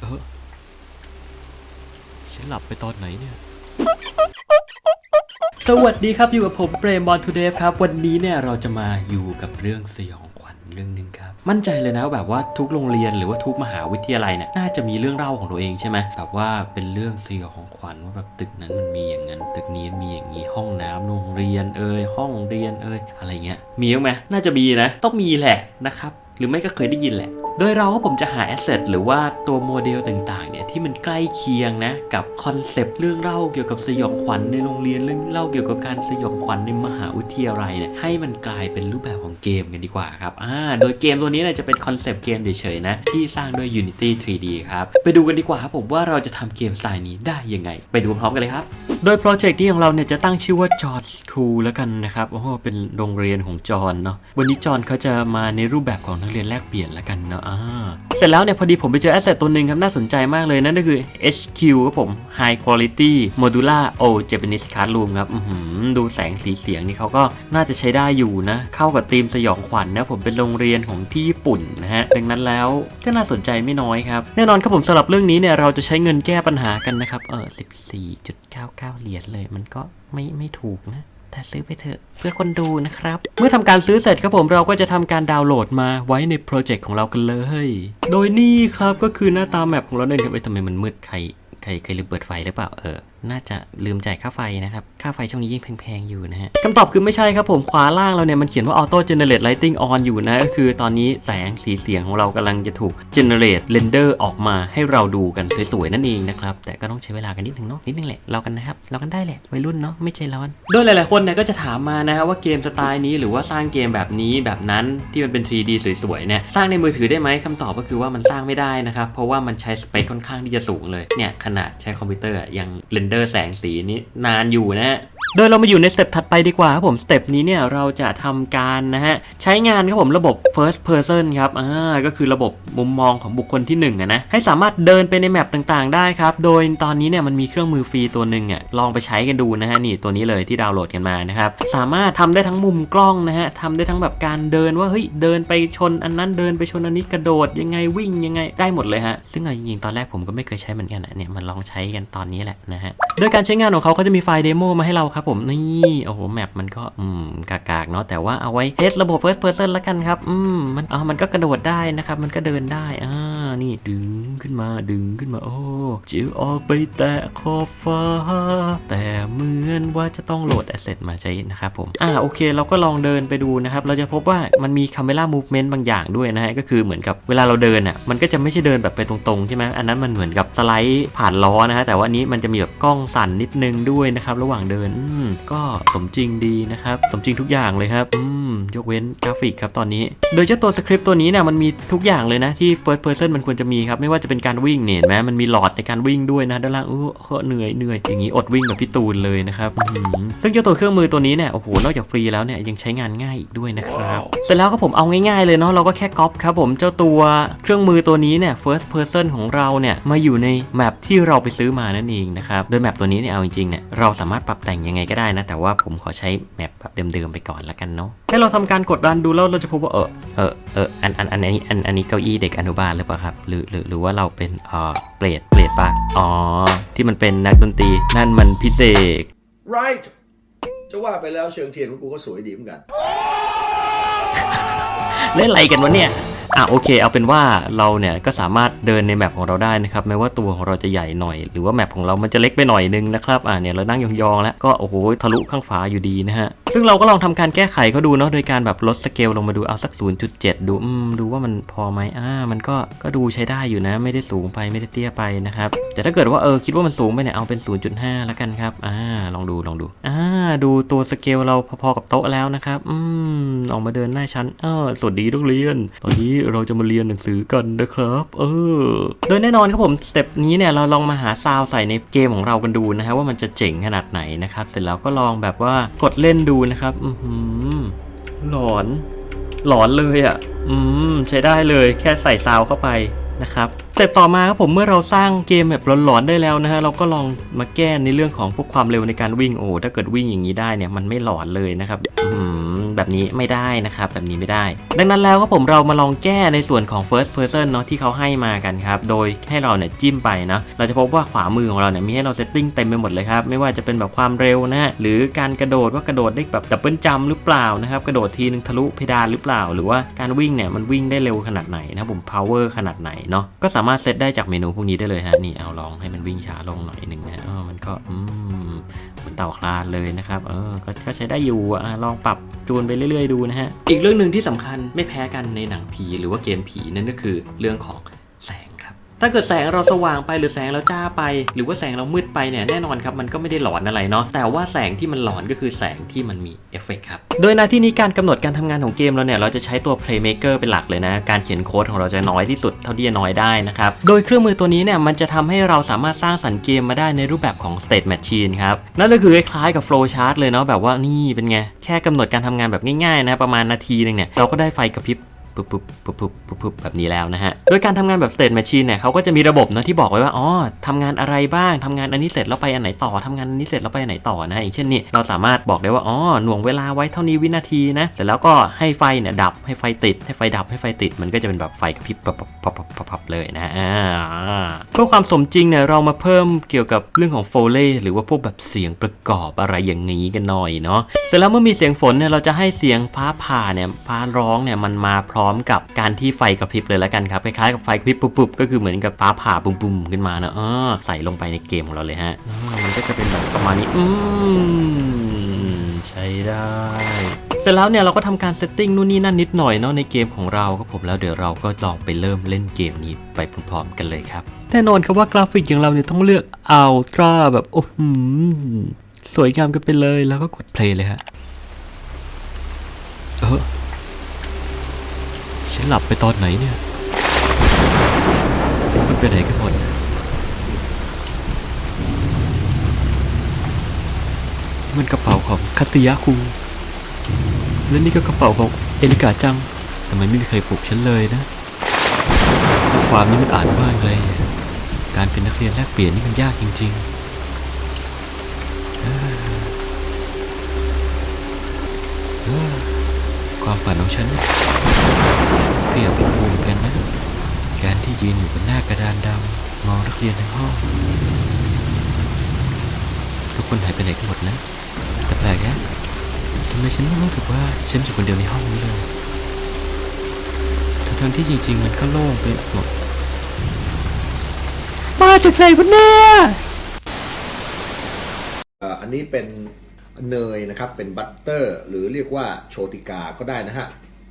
เออฉันหลับไปตอนไหนเนี่ย สวัสดีครับอยู่กับผมเปรมบอลทูเดฟครับ วันนี้เนี่ยเราจะมาอยู่กับเรื่องสยองขวัญเรื่องหนึ่งครับ มั่นใจเลยนะแบบว่าทุกโรงเรียนหรือว่าทุกมหาวิทยาลัยเนี่ยน่าจะมีเรื่องเล่าของตัวเองใช่ไหมแบบว่าเป็นเรื่องสยองขวัญว่าแบบตึกนั้นมันมีอย่างนั้น ตึกนี้มีอย่างนี้ห้องน้ำโรงเรียนเอ่ยห้องเรียนเอ่ยอะไรเงี้ยมีบ้างไหมน่าจะมีนะ ต้องมีแหละนะครับ หรือไม่ก็เคยได้ยินแหละ โดยเราผมจะหาแอสเซทหรือว่าตัวโมเดลต่างๆเนี่ยที่มันใกล้เคียงนะกับคอนเซปต์เรื่องเล่าเกี่ยวกับสยองขวัญในโรงเรียนเรื่องเล่าเกี่ยวกับการสยองขวัญในมหาวิทยาลัยเนี่ยให้มันกลายเป็นรูปแบบของเกมกันดีกว่าครับอ่าโดยเกมตัวนี้เนี่ยจะเป็นคอนเซปต์เกมเฉยๆนะที่สร้างด้วย Unity 3D ครับไปดูกันดีกว่าครับผมว่าเราจะทำเกมสไตล์นี้ได้ยังไง ไปดูพร้อมกันเลยครับโดยโปรเจกต์นี้ของเราเนี่ยจะตั้งชื่อว่าจอร์ s สคูลแล้วกันนะครับโอ้โหเป็นโรงเรียนของจอห์นเนาะวันนี้จอห์นเขาจะมาในรูปแบบของนักเรียนแลกเปลี่ยนแล้วกันเนาะอ่าเสร็จแล้วเนี่ยพอดีผมไปเจอแอสเซทตัวหนึ่งครับน่าสนใจมากเลยนั่นก็คือ HQ ครับผม High Quality Modular Old Japanese Classroom ครับอื้อหือดูแสงสีเสียงนี่เขาก็น่าจะใช้ได้อยู่นะ เข้ากับธีมสยองขวัญนะผมเป็นโรงเรียนของที่ญี่ปุ่นนะฮะดังนั้นแล้วก็น่าสนใจไม่น้อยครับแน่นอนครับผมสำหรับเรื่องนี้เนี่ยเราจะใช้เงินแก้ปัญหากันนะครับเออ14.99เหรียญเลย มันก็ไม่ไม่ถูกนะ แต่ซื้อไปเถอะเพื่อคนดูนะครับ เมื่อทำการซื้อเสร็จครับผมเราก็จะทำการดาวน์โหลดมาไว้ในโปรเจกต์ของเรากันเลย โดยนี่ครับก็คือหน้าตาแมปของเราเนี่ยครับเอ้ยทำไมมันมืดใคร ใครเคยลืมเปิดไฟหรือเปล่าเออ น่าจะลืมจ่ายค่าไฟนะครับ ค่าไฟช่วงนี้ยิ่งแพงๆอยู่นะฮะคำตอบคือไม่ใช่ครับผมขวาล่างเราเนี่ยมันเขียนว่า auto generate lighting on อยู่นะ ก็คือตอนนี้แสงสีเสียงของเรากำลังจะถูก generate render ออกมาให้เราดูกันสวยๆนั่นเองนะครับ แต่ก็ต้องใช้เวลากันนิดนึงเนาะนิดนึงแหละเรากันนะครับเรากันได้แหละวัยรุ่นเนาะไม่ใจร้อนโดยหลายๆคนเนี่ยก็จะถามมานะฮะว่าเกมสไตล์นี้หรือว่าสร้างเกมแบบนี้แบบนั้นที่มันเป็น 3D สวยๆเนี่ยสร้างในมือถือได้ไหมคำตอบก็คือว่ามันสร้างไม่ได้นะครับเพราะว่ามันใช้สเปคค่อนข้างที่จะสูงเลยเนี่ยขนาดใช้คอมพิวเตอร์อยังเรนเดอร์แสงสีนี้นานอยู่นะฮะ โดยเรามาอยู่ในสเต็ปถัดไปดีกว่าครับผม สเต็ปนี้เนี่ยเราจะทำการนะฮะ ใช้งานครับผมระบบ first person ครับ อ่า ก็คือระบบมุมมองของบุคคลที่1อะนะ ให้สามารถเดินไปในแมปต่างๆ ได้ครับ โดยตอนนี้เนี่ยมันมีเครื่องมือฟรีตัวหนึ่งอะ ลองไปใช้กันดูนะฮะ นี่ตัวนี้เลยที่ดาวน์โหลดกันมานะครับ สามารถทำได้ทั้งมุมกล้องนะฮะทำได้ทั้งแบบการเดินว่า เฮ้ย เดินไปชนอันนั้น เดินไปชนอันนี้ กระโดดยังไงวิ่งยังไง ได้หมดเลยฮะ ซึ่งเอาจริงๆตอนแรกผมก็ไม่เคยใช้เหมือนกันนะเนี่ย มันลองใช้กันตอนนี้แหละนะฮะ โดยการใช้งานของเขาเขาจะมีไฟล์เดโมมาให้เราครับผมนี่โอ้โหแมปมันก็อืมกากๆเนาะแต่ว่าเอาไว้เทสระบบ first person ละกันครับ อืมมันอ่ามันก็กระโดดได้นะครับ มันก็เดินได้อ่า นี่ดึงขึ้นมาดึงขึ้นมาโอ้จิ๋วออกไปแตะขอบฟ้า แต่เหมือนว่าจะต้องโหลดแอสเซทมาใช้นะครับผมอ่าโอเค เราก็ลองเดินไปดูนะครับ เราจะพบว่ามันมี camera movement บางอย่างด้วยนะฮะก็คือเหมือนกับเวลาเราเดินอะมันก็จะไม่ใช่เดินแบบไปตรงๆใช่ไหมอันนั้นมันเหมือนกับสไลด์ผ่านล้อนะฮะแต่ว่านี้มันจะมีแบบกล้องสั่นนิดนึงด้วยนะครับระหว่างเดินก็สมจริงดีนะครับสมจริงทุกอย่างเลยครับอืม ยกเว้นกราฟิกครับตอนนี้ โดยเจ้าตัวสคริปต์ตัวนี้เนี่ยมันมีทุกอย่างเลยนะที่ first person มันควรจะมีครับไม่ว่าจะเป็นการวิ่งเนี่ยเห็นไหมมันมีหลอดในการวิ่งด้วยนะด้านล่างอู้เหนื่อยเหนื่อยอย่างนี้อดวิ่งแบบพี่ตูนเลยนะครับอื้อหือซึ่งเจ้าตัวเครื่องมือตัวนี้เนี่ยโอ้โหนอกจากฟรีแล้วเนี่ยยังใช้งานง่ายอีกด้วยนะครับเสร็จแล้วก็ผมเอาง่ายๆเลยเนาะเราก็แค่ก๊อปครับผมเจ้าตัวเครื่องมือตัวนี้เนี่ย first person ของเราเนี่ยมาอยู่ในแมปที่เราไปซื้อมานั่นเองนะครับโดยแมปตัวนี้เนี่ยเอาจริงๆเนี่ยเราสามารถปรับแต่งยังไงก็ได้นะแต่ว่าผมขอใช้แมปแบบเดิมๆไปก่อนละกันเนาะให้เราทำการกดดันดูแล้วเราจะพบว่าเออเออเอออันอันอันนี้อันอันนี้เก้าอี้เด็กอนุบาลหรือเปล่าครับหรือหรือหรือว่าเราเป็นเอ่อเปรตเปรตปะอ๋อที่มันเป็นนักดนตรีนั่นมันพิเศษ right จะว่าไปแล้วเชิงเทียนของกูก็สวยดีเหมือนกัน เล่นอะไรกันวะเนี่ย อะโอเค เอาเป็นว่าเราเนี่ยก็สามารถเดินในแมปของเราได้นะครับแม้ว่าตัวของเราจะใหญ่หน่อย หรือว่าแมปของเรามันจะเล็กไปหน่อยนึงนะครับอะเนี่ยเรานั่งยองๆแล้วก็โอ้โหทะลุข้างฝาอยู่ดีนะฮะซึ่งเราก็ลองทำการแก้ไขเขาดูเนาะโดยการแบบลดสเกลลงมาดูเอาสัก 0.7 ดูอืมดูว่ามันพอไหมอ่ามันก็ก็ดูใช้ได้อยู่นะ ไม่ได้สูงไปไม่ได้เตี้ยไปนะครับแต่ถ้าเกิดว่าเออคิดว่ามันสูงไปเนี่ยเอาเป็น 0.5 แล้วกันครับอ่าลองดูลองดูอ่าดูตัวสเกลเราพอๆกับโต๊ะแล้วนะครับอืมออกมาเดินหน้าชั้นเออสวัสดีนักเรียนตอนนี้เราจะมาเรียนหนังสือกันนะครับเออโดยแน่นอนครับผมสเต็ปนี้เนี่ยเราลองมาหาซาวใส่ในเกมของเรากันดูนะฮะว่ามันจะเจ๋งขนาดไหนนะครับ เสร็จแล้วก็ลองแบบว่ากดเล่นดูนะครับอือหือหลอน หลอนเลยอะ อืมใช้ได้เลยแค่ใส่ซาวเข้าไปนะครับแต่ต่อมาครับผมเมื่อเราสร้างเกมแบบหลอนๆได้แล้วนะฮะเราก็ลองมาแก้ในเรื่องของพวกความเร็วในการวิ่งโอ้ถ้าเกิดวิ่งอย่างนี้ได้เนี่ยมันไม่หลอนเลยนะครับอืม แบบนี้ไม่ได้นะครับแบบนี้ไม่ได้ ดังนั้นแล้วก็ผมเรามาลองแก้ในส่วนของ first person เนาะที่เขาให้มากันครับโดยให้เราเนี่ยจิ้มไปเนาะเราจะพบว่าขวามือของเราเนี่ยมีให้เราเซตติ้งเต็มไปหมดเลยครับไม่ว่าจะเป็นแบบความเร็วนะฮะหรือการกระโดดว่ากระโดดได้แบบดับเบิลจัมหรือเปล่านะครับกระโดดทีนึงทะลุเพดานหรือเปล่า หรือว่าการวิ่งเนี่ยมันวิ่งได้เร็วขนาดไหนนะครับผม power ขนาดไหนเนาะก็สามารถเซตได้จากเมนูพวกนี้ได้เลยฮะนี่เอาลองให้มันวิ่งช้าลงหน่อยหนึ่งนะฮะเออมันก็อืมเหมือนเต่าคลานเลยนะครับเออก็ใช้ได้อยู่อลองปรับจูนไปเรื่อยๆดูนะฮะอีกเรื่องหนึ่งที่สำคัญไม่แพ้กันในหนังผีหรือว่าเกมผีนั่นก็คือเรื่องของ ถ้าเกิดแสงเราสว่างไปหรือแสงเราจ้าไป หรือว่าแสงเรามืดไปเนี่ยแน่นอนครับมันก็ไม่ได้หลอนอะไรเนาะแต่ว่าแสงที่มันหลอนก็คือแสงที่มันมีเอฟเฟกต์ครับโดยในที่นี้การกำหนดการทำงานของเกมเราเนี่ยเราจะใช้ตัว Playmaker เป็นหลักเลยนะ การเขียนโค้ดของเราจะน้อยที่สุดเท่าที่จะน้อยได้นะครับโดยเครื่องมือตัวนี้เนี่ยมันจะทำให้เราสามารถสร้างสรรค์เกมมาได้ในรูปแบบของ State Machine ครับนั่นก็คือคล้ายๆกับ Flow Chart เลยเนาะแบบว่านี่เป็นไงแค่กำหนดการทำงานแบบง่ายๆนะประมาณนาทีหนึงเนี่ยเราก็ได้ไฟกระพริบ ปุ๊บปุ๊บปุ๊บปุ๊บปุ๊บปุ๊บแบบนี้แล้วนะฮะ โดยการทำงานแบบ state machine เนี่ยเขาก็จะมีระบบนะที่บอกไว้ว่า อ๋อทำงานอะไรบ้างทำงานอันนี้เสร็จแล้วไปอันไหนต่อทำงานอันนี้เสร็จแล้วไปอันไหนต่อนะอย่างเช่นนี่เราสามารถบอกได้ว่า อ๋อ หน่วงเวลาไว้เท่านี้วินาทีนะ เสร็จแล้วก็ให้ไฟเนี่ยดับ ให้ไฟติด ให้ไฟดับ ให้ไฟติด มันก็จะเป็นแบบไฟกระพริบปับปับปับปับปับปับเลยนะอ่าเพื่อความสมจริงเนี่ยเรามาเพิ่มเกี่ยวกับเรื่องของโฟเล่หรือว่าพวกแบบเสียงประกอบอะไรอย่างนี้กันหน่อยเนาะ เสร็จแล้วเมื่อมีเสียงฝนเนี่ยเราจะให้เสียงฟ้าผ่าเนี่ยฟ้าร้องเนี่ยมันมาพร้อมกับการที่ไฟกระพริบเลยแล้วกันครับคล้ายๆกับไฟกระพริบปุ๊บๆก็คือเหมือนกับฟ้าผ่าปุ้มๆขึ้นมาเนอะเออใส่ลงไปในเกมของเราเลยฮะอ่ามันก็จะเป็นแบบประมาณนี้อืมใช้ได้เสร็จแล้วเนี่ยเราก็ทำการเซตติ้งนู่นนี่นั่นนิดหน่อยเนาะในเกมของเราครับผมแล้วเดี๋ยวเราก็ลองไปเริ่มเล่นเกมนี้ไปพร้อมๆกันเลยครับ แน่นอนครับว่ากราฟิกอย่างเราเนี่ยต้องเลือกอัลตร้าแบบโอ้โหสวยงามกันไปเลยแล้วก็กดเพลย์เลยฮะเออ ฉันหลับไปตอนไหนเนี่ย มันไปไหนกันหมดมันกระเป๋าของคาสิยะคุงและนี่ก็กระเป๋าของเอลิกาจัง แต่มันไม่มีใครปลุกฉันเลยนะข้อความนี้มันอ่านว่าไงการเป็นนักเรียนแลกเปลี่ยนนี่มันยากจริง ๆความฝันของฉัน เกลียดเป็นภูมิกันนะ การที่ยืนอยู่บนหน้ากระดานดำมองนักเรียนในห้อง ทุกคนหายไปไหนกันหมดนะ แต่แปลกนะทำไมฉันไม่รู้สึกว่าฉันอยู่คนเดียวในห้องนี้เลยทั้งที่จริง ๆ มันก็โล่งไปหมดมาจากไหนวะเนี่ยอันนี้เป็นเนยนะครับ เป็นบัตเตอร์ หรือเรียกว่าโชติกาก็ได้นะฮะ